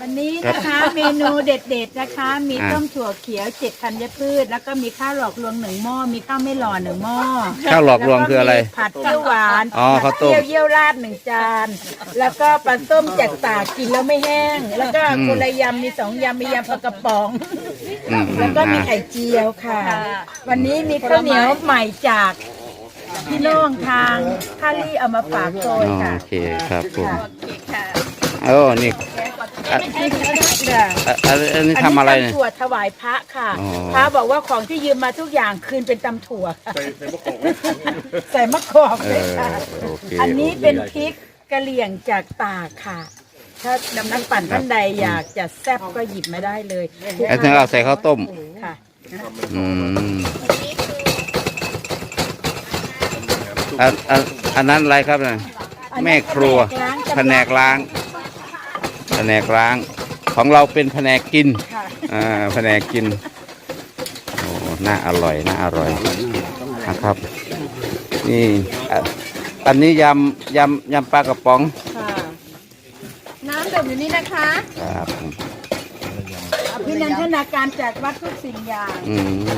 วันนี้นะคะเมนูเด็ดๆนะคะ มีอ่าต้มถั่วเขียวเจ็ดธัญพืช แล้วก็มีข้าวหลอกลวงหนึ่งหม้อมีข้าวไม่หล่อหนึ่งหม้อข้าวหลอกลวงคืออะไรแล้วก็มีผัดเปรี้ยวหวานอ๋อผัข้าดวต้มเปรี้ยวเยี่ยวราดหนึ่งจาน แล้วก็ปลาส้มจากตากกินแล้วไม่แห้ง แล้วก็อืมกุละยำมีสองยำมียำปลากระป๋อง อืมแล้วก็มีอะไข่เจียวค่ะ วันนี้มีข้าวเหนียวใหม่จากพี่น้องทางท่าลี่เอามาฝากโดยอ๋อค่ะ โอเคครับผม โอเคค่ะ โอ้นี่อะค่ะอะอะอันนี้ทำอะไรเนี่ย ตำถั่วถวายพระค่ะ อ๋อ พระบอกว่าของที่ยืมมาทุกอย่างคืนเป็นตำถั่วค่ะใส่มะกอกเอด้วยอค่ะ โอเคอันนี้เป็นพริกกะเหรี่ยงจากตากค่ะ ถ้านักปั่นท่านใดอยากจะแซ่บก็หยิบมาได้เลยไอ้ที่เราใส่ข้าวต้ม ค่ะอืมอันอันอันนั้นอะไรครับเนี่ยแม่ครัวแผนกล้างแผนกล้าง ของเราเป็นแผนกกินค่ะอ่าแผนกกินโอ้น่าอร่อยน่าอร่อยนะครับ นี่อะอันนี้ยำยำยำปลากระป๋องค่ะน้ำดื่มอยู่นี่นะคะครับพินันทนาการจากวัดทุกสิ่งอย่างอืม